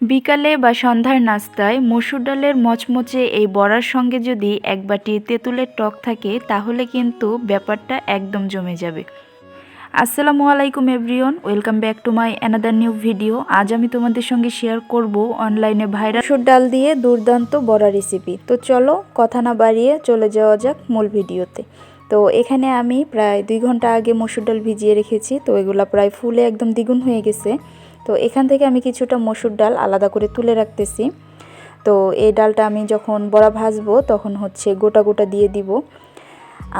বিকালে বা সন্ধ্যার নাস্তায় মসুর ডালের মচমচে এই বড়ার সঙ্গে যদি এক বাটি তেঁতুলের টক থাকে, তাহলে কিন্তু ব্যাপারটা একদম জমে যাবে। আসসালামু আলাইকুম everyone welcome back to my another new video. আজ আমি তোমাদের সঙ্গে শেয়ার করব অনলাইনে ভাইরাল মসুর ডাল দিয়ে দুর্দান্ত বড়া রেসিপি। তো চলো কথা না বাড়িয়ে চলে যাওয়া যাক মূল ভিডিওতে। তো এখানে আমি প্রায় দুই ঘণ্টা আগে মসুর ডাল ভিজিয়ে রেখেছি, তো এগুলো প্রায় ফুলে একদম দ্বিগুণ হয়ে গেছে। তো এখান থেকে আমি কিছুটা মসুর ডাল আলাদা করে তুলে রাখতেছি। তো এই ডালটা আমি যখন বড়া ভাজবো, তখন হচ্ছে গোটা গোটা দিয়ে দিব।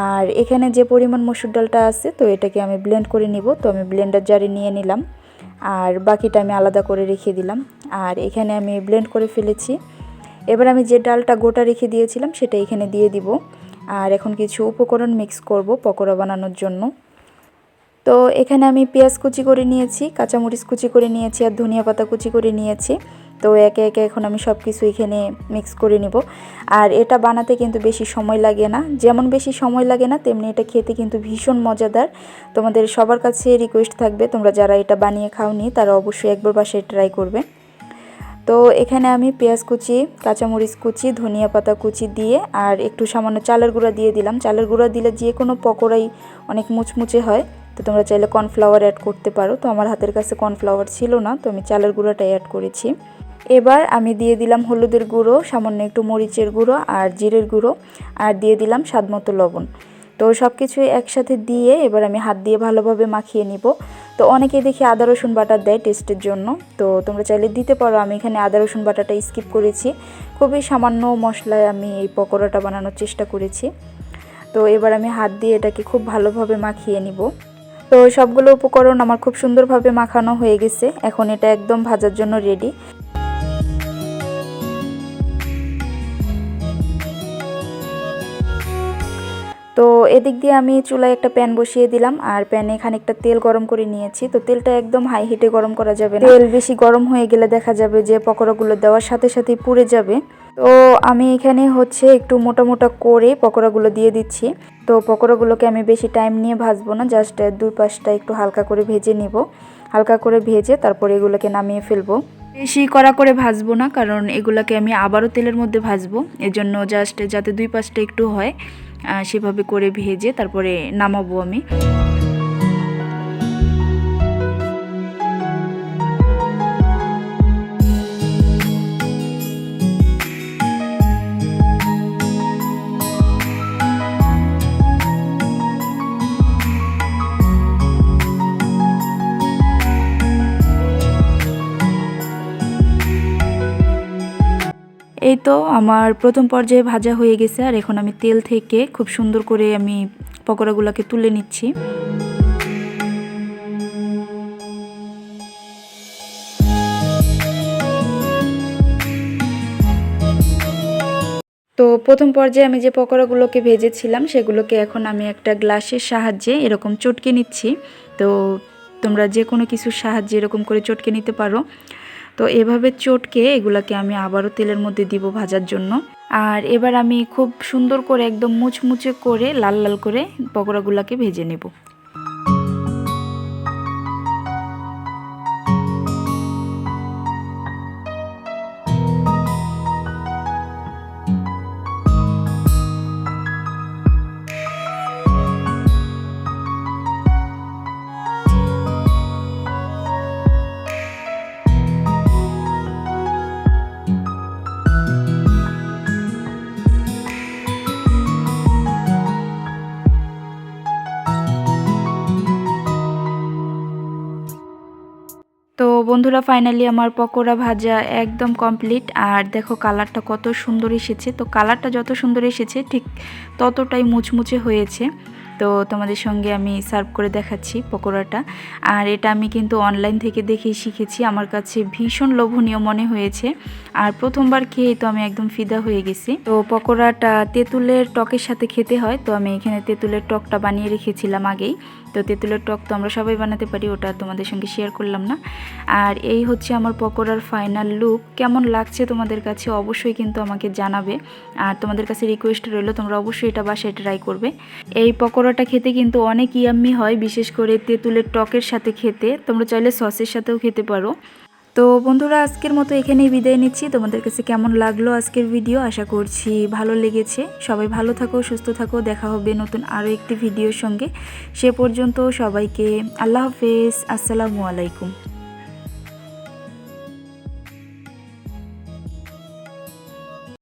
আর এখানে যে পরিমাণ মসুর ডালটা আছে, তো এটাকে আমি ব্লেন্ড করে নিব। তো আমি ব্লেন্ডার জারে নিয়ে নিলাম। আর বাকিটা আমি আলাদা করে রেখে দিলাম। আর এখানে আমি ব্লেন্ড করে ফেলেছি। এবার আমি যে ডালটা গোটা রেখে দিয়েছিলাম, সেটা এখানে দিয়ে দিব। আর এখন কিছু উপকরণ মিক্স করব পকোড়া বানানোর জন্য। তো এখানে আমি পেঁয়াজ কুচি করে নিয়েছি, কাঁচামরিচ কুচি করে নিয়েছি আর ধনিয়া পাতা কুচি করে নিয়েছি। তো একে একে এখন আমি সব কিছু এখানে মিক্স করে নিব। আর এটা বানাতে কিন্তু বেশি সময় লাগে না। যেমন বেশি সময় লাগে না, তেমনি এটা খেতে কিন্তু ভীষণ মজাদার। তোমাদের সবার কাছে রিকোয়েস্ট থাকবে, তোমরা যারা এটা বানিয়ে খাওনি, তারা অবশ্যই একবার বাসায় ট্রাই করবে। তো এখানে আমি পেঁয়াজ কুচি, কাঁচামরিচ কুচি, ধনিয়া পাতা কুচি দিয়ে আর একটু সামান্য চালের গুঁড়া দিয়ে দিলাম। চালের গুঁড়া দিলে যে কোনো পকোড়াই অনেক মুচমুচে হয়। তো তোমরা চাইলে কর্নফ্লাওয়ার অ্যাড করতে পারো। তো আমার হাতের কাছে কর্নফ্লাওয়ার ছিল না, তো আমি চালের গুঁড়াটাই অ্যাড করেছি। এবার আমি দিয়ে দিলাম হলুদের গুঁড়ো, সামান্য একটু মরিচের গুঁড়ো আর জিরের গুঁড়ো আর দিয়ে দিলাম স্বাদমতো লবণ। তো সব কিছুই একসাথে দিয়ে এবার আমি হাত দিয়ে ভালোভাবে মাখিয়ে নিব। তো অনেকেই দেখি আদা, রসুন বাটা দেয় টেস্টের জন্য। তো তোমরা চাইলে দিতে পারো, আমি এখানে আদা, রসুন বাটাটা স্কিপ করেছি। খুবই সামান্য মশলায় আমি এই পকোড়াটা বানানোর চেষ্টা করেছি। তো এবার আমি হাত দিয়ে এটাকে খুব ভালোভাবে মাখিয়ে নিব। তো সবগুলো উপকরণ আমার খুব সুন্দরভাবে মাখানো হয়ে গেছে। এখন এটা একদম ভাজার জন্য রেডি তো এদিক দিয়ে আমি চুলায় একটা প্যান বসিয়ে দিলাম আর প্যানে খানিকটা তেল গরম করে নিয়েছি। তো তেলটা একদম হাই হিটে গরম করা যাবে তেল বেশি গরম হয়ে গেলে দেখা যাবে যে পকোড়াগুলো দেওয়ার সাথে সাথে পুড়ে যাবে। তো আমি এখানে হচ্ছে একটু মোটা মোটা করে পকোড়াগুলো দিয়ে দিচ্ছি। তো পকোড়াগুলোকে আমি বেশি টাইম নিয়ে ভাজবো না জাস্ট দুই পাশটা একটু হালকা করে ভেজে নিব। হালকা করে ভেজে তারপরে এগুলোকে নামিয়ে ফেলব। বেশি কড়া করে ভাজবো না, কারণ এগুলোকে আমি আবারও তেলের মধ্যে ভাজবো। এজন্য জাস্ট যাতে দুই পাশটা একটু হয়। সেভাবে করে ভেজে তারপরে নামাবো আমি। এই তো আমার প্রথম পর্যায়ে ভাজা হয়ে গেছে, আর এখন আমি তেল থেকে খুব সুন্দর করে আমি পকোড়াগুলোকে তুলে নিচ্ছি। তো প্রথম পর্যায়ে আমি যে পকোড়াগুলোকে ভেজেছিলাম, সেগুলোকে এখন আমি একটা গ্লাসের সাহায্যে এরকম চটকে নিচ্ছি। তো তোমরা যে কোনো কিছুর সাহায্যে এরকম করে চটকে নিতে পারো। তো এভাবে চটকে এগুলাকে আমি আবারও তেলের মধ্যে দিব ভাজার জন্য। আর এবার আমি খুব সুন্দর করে একদম মুচমুচে করে লাল লাল করে পকোড়াগুলোকে ভেজে নেব। বন্ধুরা ফাইনালি আমার পকোড়া ভাজা একদম কমপ্লিট আর দেখো কালারটা কত সুন্দর এসেছে। তো কালারটা যত সুন্দর এসেছে, ঠিক ততটাই মুচমুচে হয়েছে। তো তোমাদের সঙ্গে আমি সার্ভ করে দেখাচ্ছি পকোড়াটা। আর এটা আমি কিন্তু অনলাইন থেকে দেখেই শিখেছি। আমার কাছে ভীষণ লোভনীয় মনে হয়েছে। আর প্রথমবার খেয়ে তো আমি একদম ফিদা হয়ে গেছি। তো পকোড়াটা তেঁতুলের টকের সাথে খেতে হয়। তো আমি এখানে তেঁতুলের টকটা বানিয়ে রেখেছিলাম আগেই। তো তেঁতুলের টক তো আমরা সবাই বানাতে পারি, ওটা তোমাদের সঙ্গে শেয়ার করলাম না। আর এই হচ্ছে আমার পকোড়ার ফাইনাল লুক কেমন লাগছে তোমাদের কাছে অবশ্যই কিন্তু আমাকে জানাবে। আর তোমাদের কাছে রিকোয়েস্ট রইল, তোমরা অবশ্যই এটা বাসায় ট্রাই করবে। এই পকোড়াটা খেতে কিন্তু অনেক ইয়াম্মি হয়, বিশেষ করে তেঁতুলের টকের সাথে খেতে। তোমরা চাইলে সসের সাথেও খেতে পারো। তো বন্ধুরা, আজকের মতো এখানেই বিদায় নিচ্ছি। তোমাদের কাছে কেমন লাগল আজকের ভিডিও? আশা করছি ভালো লেগেছে। সবাই ভালো থাকো, সুস্থ থাকো। দেখা হবে নতুন আরও একটি ভিডিওর সঙ্গে। সে পর্যন্ত সবাইকে আল্লাহ হাফেজ। আসসালামু আলাইকুম।